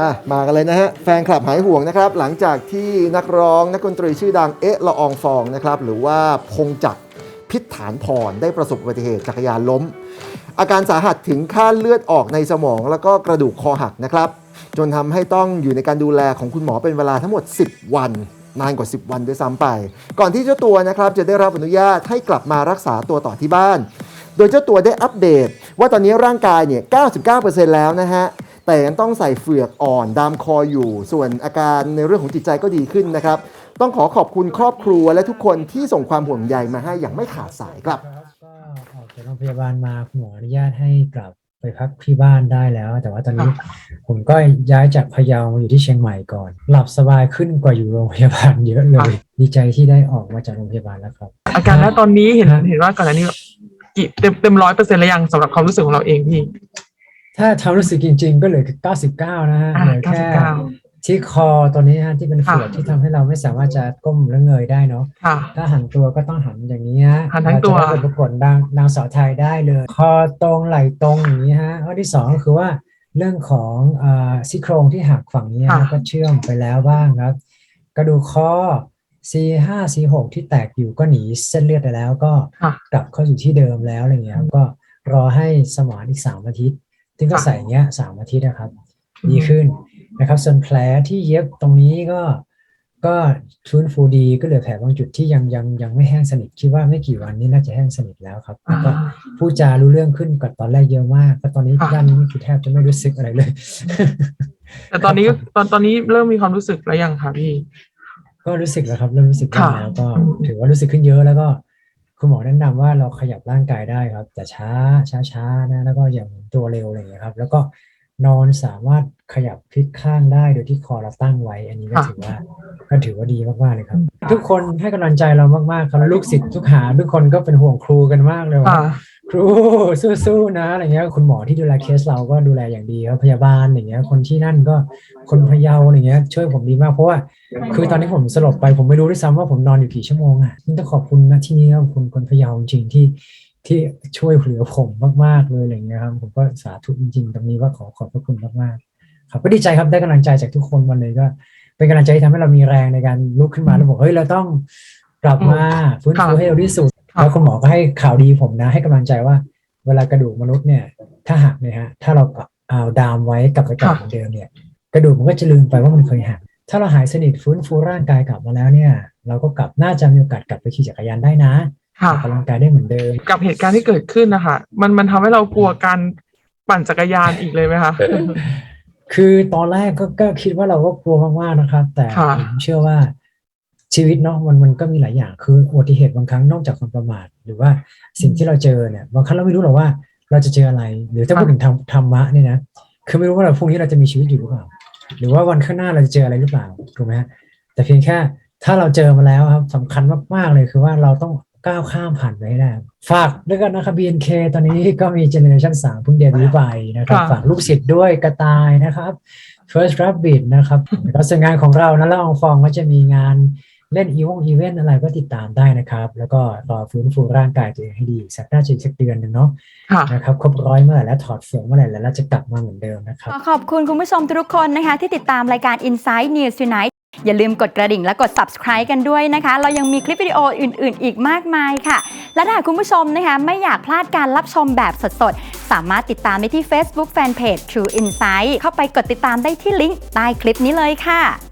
อะมากันเลยนะฮะแฟนคลับหายห่วงนะครับ หลังจากที่นักร้องนักดนตรีชื่อดังเอ๊ะละอองฟองนะครับหรือว่าพงจักรพิษฐานพรได้ประสบอุบัติเหตุจักรยานล้ม อาการสาหัสถึงขั้นเลือดออกในสมองแล้วก็กระดูกคอหักนะครับ จนทำให้ต้องอยู่ในการดูแลของคุณหมอเป็นเวลาทั้งหมด 10 วัน นานกว่า 10 วันด้วยซ้ำไป ก่อนที่เจ้าตัวนะครับจะได้รับอนุญาตให้กลับมารักษาตัวต่อที่บ้าน โดยเจ้าตัวได้อัปเดต ว่าตอนนี้ร่างกายเนี่ย 99%แล้วนะฮะ แต่ยังต้องใส่เฟือกอ่อนดามคออยู่ ส่วนอาการในเรื่องของจิตใจก็ดีขึ้นนะครับ ต้องขอขอบคุณครอบครัวและทุกคนที่ส่งความห่วงใยมาให้อย่างไม่ขาดสายครับ ก็ออกจากโรงพยาบาลมาคุณหมออนุญาตให้กลับไปพักที่บ้านได้แล้ว แต่ว่าตอนนี้ผมก็ย้ายจากพะเยามาอยู่ที่เชียงใหม่ก่อน หลับสบายขึ้นกว่าอยู่โรงพยาบาลเยอะเลย ดีใจที่ได้ออกมาจากโรงพยาบาลแล้วครับ อาการณตอนนี้เห็นครับเห็นว่าก่อนหน้านี้กี่เต็มเต็มร้อยเปอร์เซ็นต์แล้วยังสำหรับความรู้สึกของเราเองพี่ ถ้าทำรู้สึกจริง ๆ ก็เหลือ99นะฮะอ่าเหลือแค่99ที่คอตัวนี้ฮะที่เป็นค่ะเฟือกที่ทำให้เราไม่สามารถจะก้มและเงยได้เนาะ ค่ะ ถ้าหันตัวก็ต้องหันอย่างนี้ฮะหันทั้งตัว เราจะได้ไปประกวดนางนางสาวไทยได้เลย คอตรงไหล่ตรงอย่างนี้ฮะข้อที่สองก็คือว่าเรื่องของอ่าซี่โครงที่หักฝั่งนี้ฮะก็เชื่อมไปแล้วบ้างครับ กระดูกคอ C5 C6 ที่แตกอยู่ก็หนีเส้นเลือดไปแล้วก็ค่ะ กลับเข้าสู่ที่เดิมแล้วอะไรเงี้ยครับก็รอให้สมานอีกสามอาทิตย์ ซึ่งก็ค่ะใส่เงี้ยสามอาทิตย์นะครับดีขึ้นนะครับ ส่วนแผลที่เย็บตรงนี้ก็ก็ฟื้นฟูดีก็เหลือแผลบางจุดที่ยังยังยังไม่แห้งสนิทคิดว่าไม่กี่วันนี้น่าจะแห้งสนิทแล้วครับแล้วก็อ่าพูดจารู้เรื่องขึ้นกว่าตอนแรกเยอะมากก็ตอนนี้ค่ะด้านนี้นี่คือแทบจะไม่รู้สึกอะไรเลย แต่ตอนนี้ตอนตอนนี้เริ่มมีความรู้สึกแล้วยังคะพี่ ก็รู้สึกแล้วครับ เริ่มรู้สึกบ้างค่ะแล้วก็ถือว่ารู้สึกขึ้นเยอะแล้วก็ คุณหมอแนะนำว่าเราขยับร่างกายได้ครับ แต่ช้าช้าช้านะแล้วก็อย่างตัวเร็วอะไรอย่างเงี้ยครับ แล้วก็นอนสามารถขยับพลิกข้างได้โดยที่คอเราตั้งไว้ อันนี้ก็ค่ะถือว่าก็ถือว่าดีมากๆเลยครับ ทุกคนให้กำลังใจเรามากๆครับลูกศิษย์ทุกหา ทุกคนก็เป็นห่วงครูกันมากเลยว่าค่ะ ครูสู้ๆนะอะไรเงี้ยคุณหมอที่ดูแลเคสเราก็ดูแลอย่างดีครับพยาบาลอย่างเงี้ย คนที่นั่นก็คนพะเยาอะไรเงี้ย ช่วยผมดีมากเพราะว่า คือตอนนี้ผมสลบไปผมไม่รู้ด้วยซ้ำว่าผมนอนอยู่กี่ชั่วโมงอะต้องขอบคุณนะที่นี่ครับคุณคนพะเยาจริงที่ที่ช่วยเหลือผมมากๆเลยอะไรเงี้ยครับผมก็สาธุจริงๆ ตรงนี้ว่าขอขอบพระคุณมากๆครับก็ดีใจครับได้กำลังใจจากทุกคนวันเลยก็ เป็นกำลังใจที่ทำให้เรามีแรงในการลุกขึ้นมาแล้วบอกเฮ้ยเราต้องกลับมาฟื้นฟูให้เร็วที่สุด แล้วคุณหมอก็ให้ข่าวดีผมนะ ให้กำลังใจว่า เวลากระดูกมนุษย์เนี่ย ถ้าหักเนี่ยฮะถ้าเราเอาดามไว้กลับไปกลับเหมือนเดิมเนี่ย กระดูกมันก็จะลืมไปว่ามันเคยหักถ้าเราหายสนิทฟื้นฟูร่างกายกลับมาแล้วเนี่ย เราก็กลับน่าจะมีโอกาสกลับไปขี่จักรยานได้นะค่ะออกกำลังกายได้เหมือนเดิม กับเหตุการณ์ที่เกิดขึ้นนะคะมันมันทำให้เรากลัวการปั่นจักรยานอีกเลยไหมคะคือตอนแรกก็ก็คิดว่าเราก็กลัวมากๆนะครับ แต่ค่ะผมเชื่อว่า ชีวิตเนาะมันมันก็มีหลายอย่างคืออุบัติเหตุบางครั้งนอกจากความประมาทหรือว่าสิ่งที่เราเจอเนี่ยบางครั้งเราไม่รู้หรอกว่า เราจะเจออะไร หรือถ้าพูดถึงธรรมธรรมะเนี่ยนะคือไม่รู้ว่าเราพรุ่งนี้เราจะมีชีวิตอยู่หรือเปล่า หรือว่าวันข้างหน้าเราจะเจออะไรหรือเปล่าถูกไหมฮะแต่เพียงแค่ถ้าเราเจอมาแล้วครับสำคัญมากๆเลยคือว่าเราต้องก้าวข้ามผ่านไปให้ได้ฝากด้วยกันนะครับ BNK ตอนนี้ก็มีเจเนอเรชันสามเพิ่งเดบิวต์ไปนะครับค่ะฝากลูกศิษย์ด้วยกระต่ายนะครับ First Rabbit นะครับแล้วส่วนงานของเรานะละอองฟองก็จะมีงาน เล่นอีวงอีเวนต์อะไรก็ติดตามได้นะครับ แล้วก็รอฟื้นฟูร่างกายตัวเองให้ดีอีกสักน่าจะอีกสักเดือนหนึ่งเนาะค่ะนะครับครบร้อยเมื่อไหร่แล้วถอดเฟือกเมื่อไหร่แล้วเราจะกลับมาเหมือนเดิมนะครับขอขอบคุณคุณผู้ชมทุกคนนะคะ ที่ติดตามรายการ Inside News Tonight อย่าลืมกดกระดิ่งและกด subscribe กันด้วยนะคะ เรายังมีคลิปวิดีโออื่น ๆ อีกมากมายค่ะ และถ้าหากคุณผู้ชมนะคะ ไม่อยากพลาดการรับชมแบบสด ๆ สามารถติดตามได้ที่ Facebook Fanpage True Insight เข้าไปกดติดตามได้ที่ลิงก์ใต้คลิปนี้เลยค่ะ